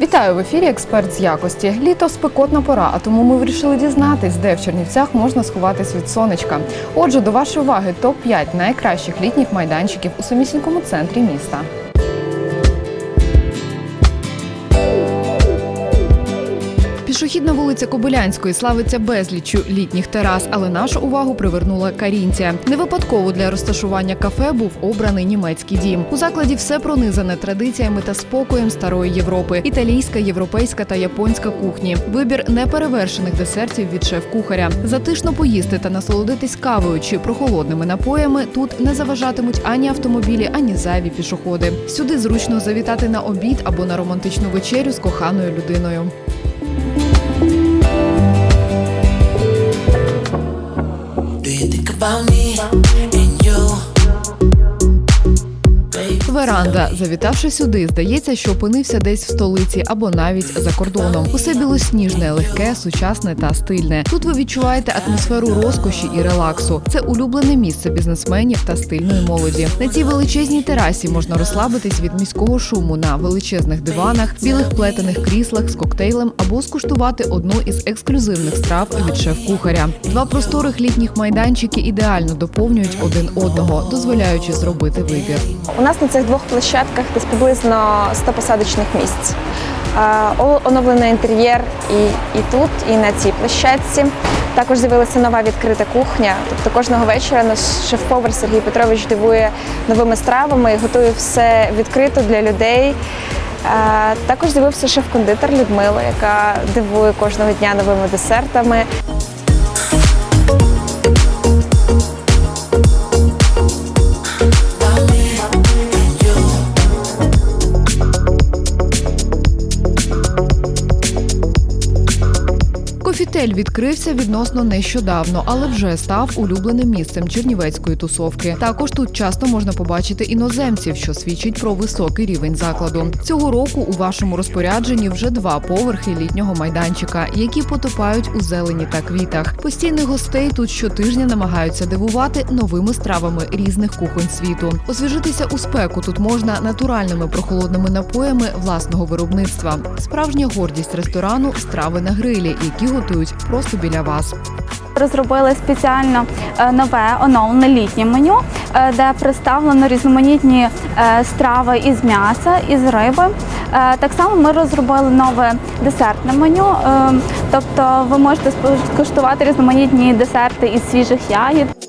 Вітаю в ефірі Експерт з якості. Літо спекотна пора, а тому ми вирішили дізнатись, де в Чернівцях можна сховатись від сонечка. Отже, до вашої уваги топ 5 найкращих літніх майданчиків у самісінькому центрі міста. Пішохідна вулиця Кобилянської славиться безліччю літніх терас, але нашу увагу привернула Карінція. Не випадково для розташування кафе був обраний німецький дім. У закладі все пронизане традиціями та спокоєм старої Європи: італійська, європейська та японська кухні. Вибір неперевершених десертів від шеф-кухаря. Затишно поїсти та насолодитись кавою чи прохолодними напоями тут не заважатимуть ані автомобілі, ані зайві пішоходи. Сюди зручно завітати на обід або на романтичну вечерю з коханою людиною. About me Веранда, завітавши сюди, здається, що опинився десь в столиці або навіть за кордоном. Усе білосніжне, легке, сучасне та стильне. Тут ви відчуваєте атмосферу розкоші і релаксу. Це улюблене місце бізнесменів та стильної молоді. На цій величезній терасі можна розслабитись від міського шуму на величезних диванах, білих плетених кріслах з коктейлем або скуштувати одну із ексклюзивних страв від шеф-кухаря. Два просторих літніх майданчики ідеально доповнюють один одного, дозволяючи зробити вибір. У нас на цих двох площадках десь приблизно 100 посадочних місць. Е, о- Оновлений інтер'єр і, і тут, і на цій площадці. Також з'явилася нова відкрита кухня. Тобто кожного вечора наш шеф-повар Сергій Петрович дивує новими стравами і готує все відкрито для людей. Е, Також з'явився шеф-кондитер Людмила, яка дивує кожного дня новими десертами. Кофітель відкрився відносно нещодавно, але вже став улюбленим місцем чернівецької тусовки. Також тут часто можна побачити іноземців, що свідчить про високий рівень закладу. Цього року у вашому розпорядженні вже два поверхи літнього майданчика, які потопають у зелені та квітах. Постійних гостей тут щотижня намагаються дивувати новими стравами різних кухонь світу. Освіжитися у спеку тут можна натуральними прохолодними напоями власного виробництва. Справжня гордість ресторану страви на грилі, які готують просто біля вас. Розробили спеціально е, нове оновлене літнє меню, е, де представлено різноманітні е, страви із м'яса, із риби. Так само ми розробили нове десертне меню, е, тобто ви можете скуштувати різноманітні десерти із свіжих ягід.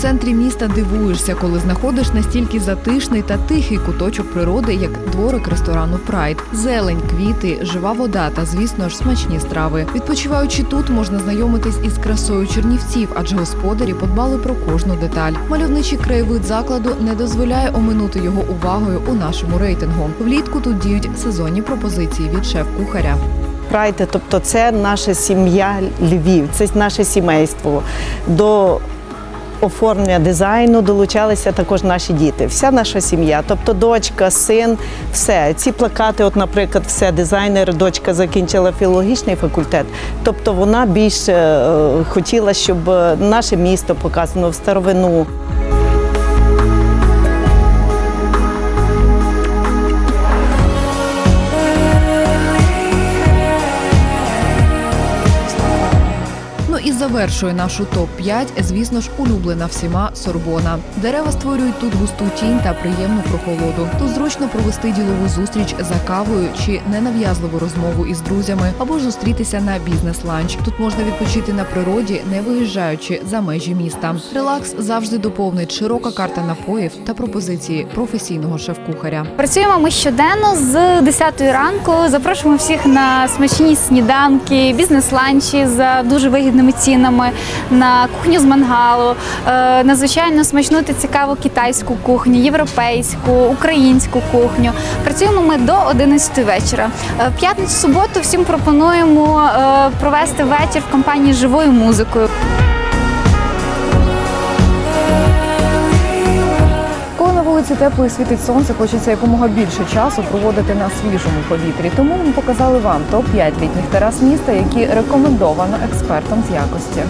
Центрі міста дивуєшся, коли знаходиш настільки затишний та тихий куточок природи, як дворик ресторану Прайд, зелень, квіти, жива вода та, звісно ж, смачні страви. Відпочиваючи тут, можна знайомитись із красою чернівців, адже господарі подбали про кожну деталь. Мальовничий краєвид закладу не дозволяє оминути його увагою у нашому рейтингу. Влітку тут діють сезонні пропозиції від шеф-кухаря. Прайд, тобто це наша сім'я Львів, це наше сімейство. До оформлення дизайну долучалися також наші діти. Вся наша сім'я, тобто дочка, син, все. Ці плакати, от, наприклад, все дизайнер, дочка закінчила філологічний факультет. Тобто вона більше е, хотіла, щоб е, наше місто показано в старовину. Завершує нашу топ 5 звісно ж, улюблена всіма Сорбона. Дерева створюють тут густу тінь та приємну прохолоду. Тут зручно провести ділову зустріч за кавою чи ненав'язливу розмову із друзями, або ж зустрітися на бізнес-ланч. Тут можна відпочити на природі, не виїжджаючи за межі міста. Релакс завжди доповнить широка карта напоїв та пропозиції професійного шеф-кухаря. Працюємо ми щоденно з 10 ранку. Запрошуємо всіх на смачні сніданки, бізнес-ланчі за дуже вигідними цінами, на кухню з мангалу, е, надзвичайно смачну та цікаву китайську кухню, європейську, українську кухню. Працюємо ми до 11 вечора. Е, В п'ятницю суботу всім пропонуємо е, провести вечір в компанії живою музикою. Вулиці тепло і світить сонце, хочеться якомога більше часу проводити на свіжому повітрі. Тому ми показали вам топ 5 літніх терас міста, які рекомендовано експертам з якості.